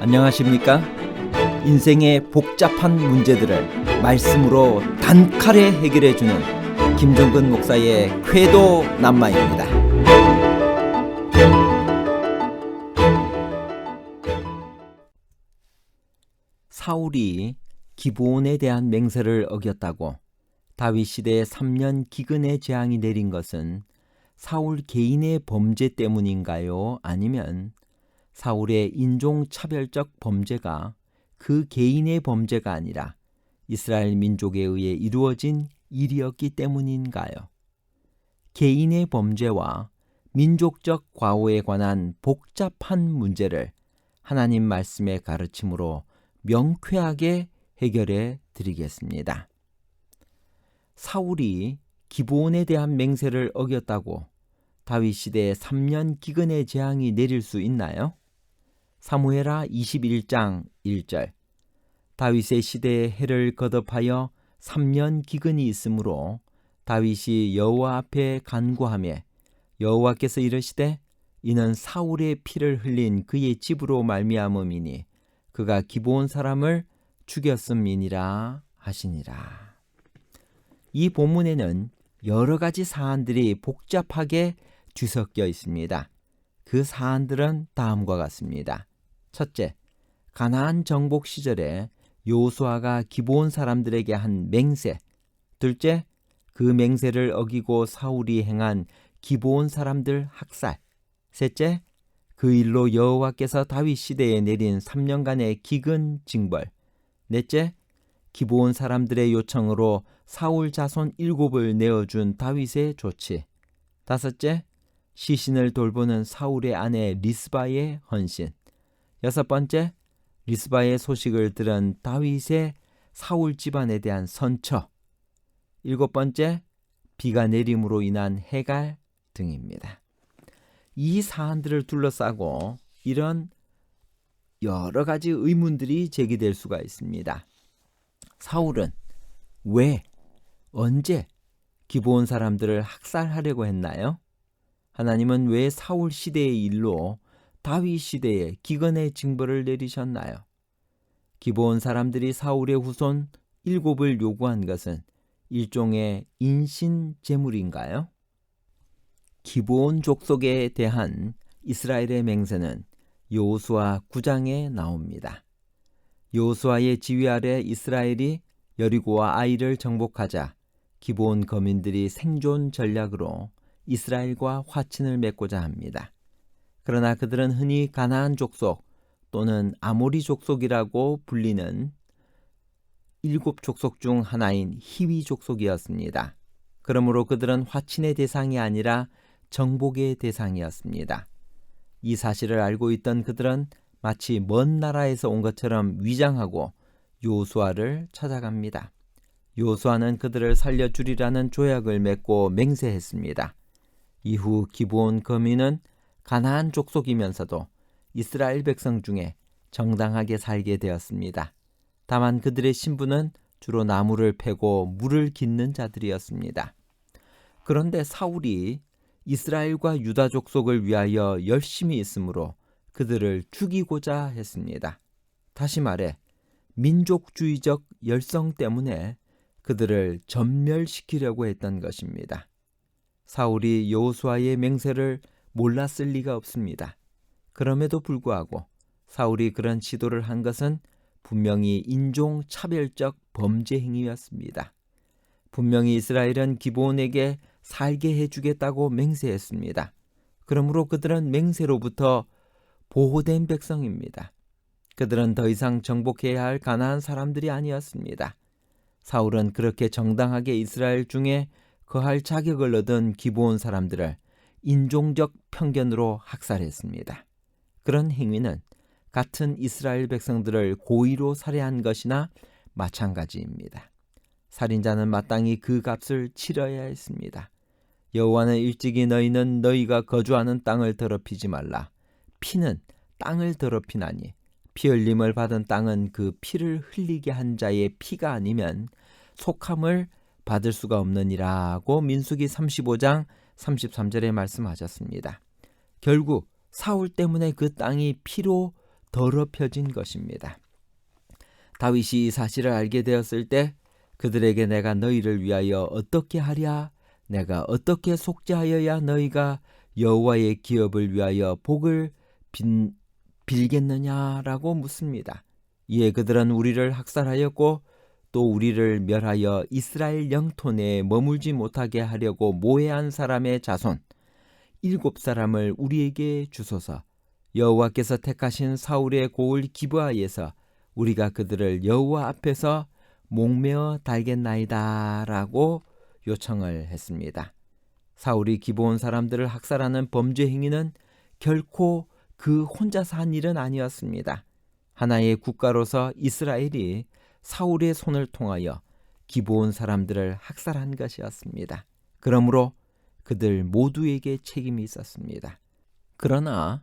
안녕하십니까? 인생의 복잡한 문제들을 말씀으로 단칼에 해결해 주는 김종근 목사의 쾌도 남마입니다. 사울이 기브온에 대한 맹세를 어겼다고 다윗 시대에 3년 기근의 재앙이 내린 것은 사울 개인의 범죄 때문인가요? 아니면 사울의 인종차별적 범죄가 그 개인의 범죄가 아니라 이스라엘 민족에 의해 이루어진 일이었기 때문인가요? 개인의 범죄와 민족적 과오에 관한 복잡한 문제를 하나님 말씀의 가르침으로 명쾌하게 해결해 드리겠습니다. 사울이 기브온에 대한 맹세를 어겼다고 다윗 시대에 3년 기근의 재앙이 내릴 수 있나요? 사무에라 21장 1절 다윗의 시대에 해를 거듭하여 3년 기근이 있으므로 다윗이 여호와 앞에 간구하며 여호와께서 이르시되 이는 사울의 피를 흘린 그의 집으로 말미암음이니 그가 기브온 사람을 죽였음이니라 하시니라. 이 본문에는 여러 가지 사안들이 복잡하게 뒤섞여 있습니다. 그 사안들은 다음과 같습니다. 첫째, 가나안 정복 시절에 요수아가 기브온 사람들에게 한 맹세. 둘째, 그 맹세를 어기고 사울이 행한 기브온 사람들 학살. 셋째, 그 일로 여호와께서 다윗 시대에 내린 3년간의 기근 징벌. 넷째, 기브온 사람들의 요청으로 사울 자손 일곱을 내어준 다윗의 조치. 다섯째, 시신을 돌보는 사울의 아내 리스바의 헌신. 여섯 번째, 리스바의 소식을 들은 다윗의 사울 집안에 대한 선처. 일곱 번째, 비가 내림으로 인한 해갈 등입니다. 이 사안들을 둘러싸고 이런 여러 가지 의문들이 제기될 수가 있습니다. 사울은 왜, 언제 기브온 사람들을 학살하려고 했나요? 하나님은 왜 사울 시대의 일로 다윗 시대에 기근의 징벌을 내리셨나요? 기브온 사람들이 사울의 후손 일곱을 요구한 것은 일종의 인신 제물인가요? 기브온 족속에 대한 이스라엘의 맹세는 요수아 9장에 나옵니다. 요수아의 지휘 아래 이스라엘이 여리고와 아이를 정복하자 기브온 거민들이 생존 전략으로 이스라엘과 화친을 맺고자 합니다. 그러나 그들은 흔히 가나안 족속 또는 아모리 족속이라고 불리는 일곱 족속 중 하나인 히위 족속이었습니다. 그러므로 그들은 화친의 대상이 아니라 정복의 대상이었습니다. 이 사실을 알고 있던 그들은 마치 먼 나라에서 온 것처럼 위장하고 요수아를 찾아갑니다. 요수아는 그들을 살려주리라는 조약을 맺고 맹세했습니다. 이후 기브온 거민은 가나안 족속이면서도 이스라엘 백성 중에 정당하게 살게 되었습니다. 다만 그들의 신분은 주로 나무를 패고 물을 깃는 자들이었습니다. 그런데 사울이 이스라엘과 유다 족속을 위하여 열심히 있으므로 그들을 죽이고자 했습니다. 다시 말해 민족주의적 열성 때문에 그들을 전멸시키려고 했던 것입니다. 사울이 여호수아의 맹세를 몰랐을 리가 없습니다. 그럼에도 불구하고 사울이 그런 시도를 한 것은 분명히 인종 차별적 범죄 행위였습니다. 분명히 이스라엘은 기브온에게 살게 해 주겠다고 맹세했습니다. 그러므로 그들은 맹세로부터 보호된 백성입니다. 그들은 더 이상 정복해야 할 가나안 사람들이 아니었습니다. 사울은 그렇게 정당하게 이스라엘 중에 거할 자격을 얻은 기브온 사람들을 인종적 편견으로 학살했습니다. 그런 행위는 같은 이스라엘 백성들을 고의로 살해한 것이나 마찬가지입니다. 살인자는 마땅히 그 값을 치러야 했습니다. 여호와는 일찍이 너희는 너희가 거주하는 땅을 더럽히지 말라. 피는 땅을 더럽히나니 피 흘림을 받은 땅은 그 피를 흘리게 한 자의 피가 아니면 속함을 받을 수가 없느니라고 민수기 35장 33절에 말씀하셨습니다. 결국 사울 때문에 그 땅이 피로 더럽혀진 것입니다. 다윗이 이 사실을 알게 되었을 때 그들에게 내가 너희를 위하여 어떻게 하랴 내가 어떻게 속죄하여야 너희가 여호와의 기업을 위하여 복을 빈, 빌겠느냐라고 묻습니다. 이에 그들은 우리를 학살하였고 또 우리를 멸하여 이스라엘 영토 내에 머물지 못하게 하려고 모해한 사람의 자손 일곱 사람을 우리에게 주소서 여호와께서 택하신 사울의 고을 기브아에서 우리가 그들을 여호와 앞에서 목매어 달겠나이다라고 요청을 했습니다. 사울이 기브온 사람들을 학살하는 범죄 행위는 결코 그 혼자서 한 일은 아니었습니다. 하나의 국가로서 이스라엘이 사울의 손을 통하여 기브온 사람들을 학살한 것이었습니다. 그러므로 그들 모두에게 책임이 있었습니다. 그러나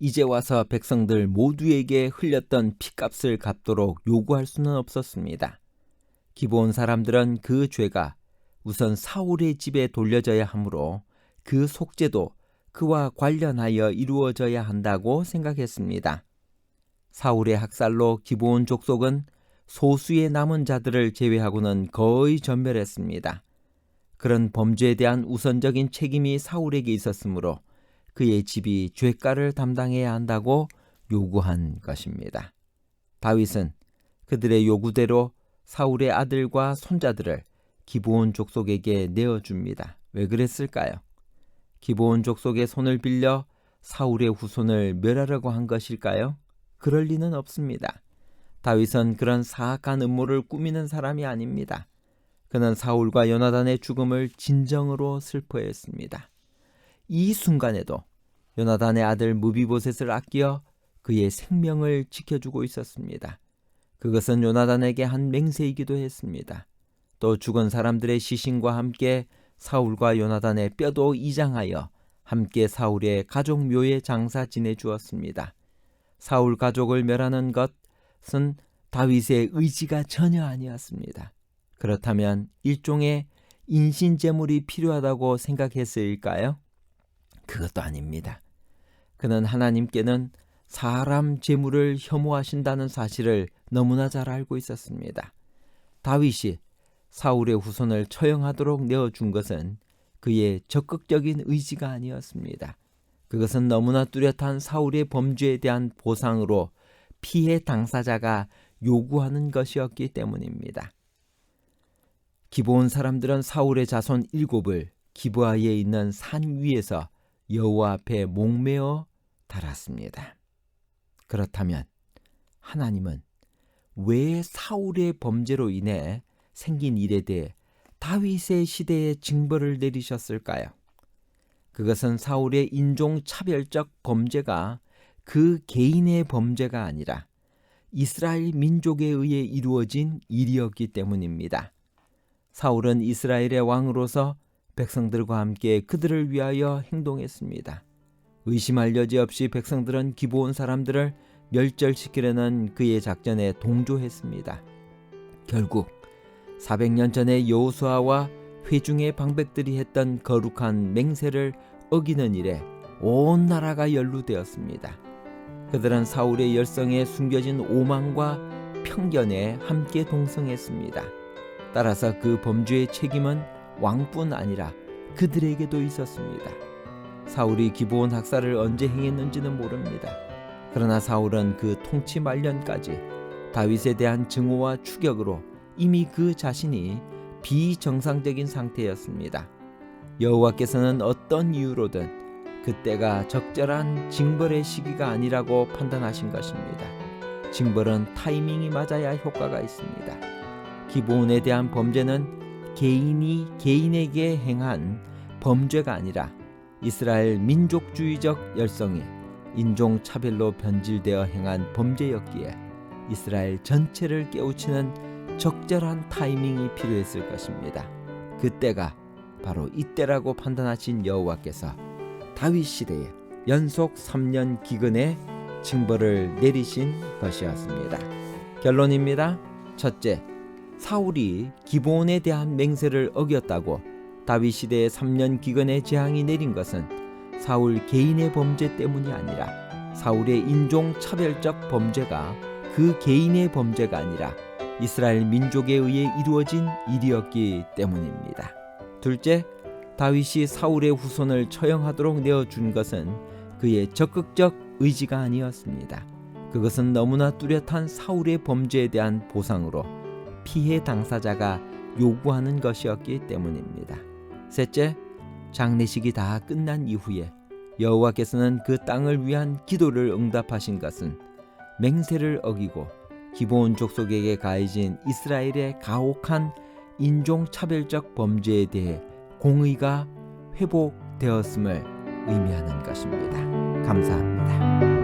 이제 와서 백성들 모두에게 흘렸던 피값을 갚도록 요구할 수는 없었습니다. 기브온 사람들은 그 죄가 우선 사울의 집에 돌려져야 하므로 그 속죄도 그와 관련하여 이루어져야 한다고 생각했습니다. 사울의 학살로 기브온 족속은 소수의 남은 자들을 제외하고는 거의 전멸했습니다. 그런 범죄에 대한 우선적인 책임이 사울에게 있었으므로 그의 집이 죄가를 담당해야 한다고 요구한 것입니다. 다윗은 그들의 요구대로 사울의 아들과 손자들을 기브온 족속에게 내어줍니다. 왜 그랬을까요? 기브온 족속의 손을 빌려 사울의 후손을 멸하려고 한 것일까요? 그럴 리는 없습니다. 다윗은 그런 사악한 음모를 꾸미는 사람이 아닙니다. 그는 사울과 요나단의 죽음을 진정으로 슬퍼했습니다. 이 순간에도 요나단의 아들 무비보셋을 아끼어 그의 생명을 지켜주고 있었습니다. 그것은 요나단에게 한 맹세이기도 했습니다. 또 죽은 사람들의 시신과 함께 사울과 요나단의 뼈도 이장하여 함께 사울의 가족 묘에 장사 지내 주었습니다. 사울 가족을 멸하는 것 은 다윗의 의지가 전혀 아니었습니다. 그렇다면 일종의 인신제물이 필요하다고 생각했을까요? 그것도 아닙니다. 그는 하나님께는 사람 재물을 혐오하신다는 사실을 너무나 잘 알고 있었습니다. 다윗이 사울의 후손을 처형하도록 내어준 것은 그의 적극적인 의지가 아니었습니다. 그것은 너무나 뚜렷한 사울의 범죄에 대한 보상으로 피해 당사자가 요구하는 것이었기 때문입니다. 기브온 사람들은 사울의 자손 일곱을 기브아에 있는 산 위에서 여호와 앞에 목매어 달았습니다. 그렇다면 하나님은 왜 사울의 범죄로 인해 생긴 일에 대해 다윗의 시대에 징벌을 내리셨을까요? 그것은 사울의 인종 차별적 범죄가 그 개인의 범죄가 아니라 이스라엘 민족에 의해 이루어진 일이었기 때문입니다. 사울은 이스라엘의 왕으로서 백성들과 함께 그들을 위하여 행동했습니다. 의심할 여지 없이 백성들은 기브온 사람들을 멸절시키려는 그의 작전에 동조했습니다. 결국 400년 전에 여호수아와 회중의 방백들이 했던 거룩한 맹세를 어기는 일에 온 나라가 연루되었습니다. 그들은 사울의 열성에 숨겨진 오만과 편견에 함께 동성했습니다. 따라서 그 범죄의 책임은 왕뿐 아니라 그들에게도 있었습니다. 사울이 기브온 학살을 언제 행했는지는 모릅니다. 그러나 사울은 그 통치 말년까지 다윗에 대한 증오와 추격으로 이미 그 자신이 비정상적인 상태였습니다. 여호와께서는 어떤 이유로든 그때가 적절한 징벌의 시기가 아니라고 판단하신 것입니다. 징벌은 타이밍이 맞아야 효과가 있습니다. 기본에 대한 범죄는 개인이 개인에게 행한 범죄가 아니라 이스라엘 민족주의적 열성이 인종 차별로 변질되어 행한 범죄였기에 이스라엘 전체를 깨우치는 적절한 타이밍이 필요했을 것입니다. 그때가 바로 이때라고 판단하신 여호와께서 다윗 시대에 연속 3년 기근의 징벌을 내리신 것이었습니다. 결론입니다. 첫째, 사울이 기본에 대한 맹세를 어겼다고 다윗 시대에 3년 기근의 재앙이 내린 것은 사울 개인의 범죄 때문이 아니라 사울의 인종 차별적 범죄가 그 개인의 범죄가 아니라 이스라엘 민족에 의해 이루어진 일이었기 때문입니다. 둘째, 다윗이 사울의 후손을 처형하도록 내어준 것은 그의 적극적 의지가 아니었습니다. 그것은 너무나 뚜렷한 사울의 범죄에 대한 보상으로 피해 당사자가 요구하는 것이었기 때문입니다. 셋째, 장례식이 다 끝난 이후에 여호와께서는 그 땅을 위한 기도를 응답하신 것은 맹세를 어기고 기본 족속에게 가해진 이스라엘의 가혹한 인종 차별적 범죄에 대해 공의가 회복되었음을 의미하는 것입니다. 감사합니다.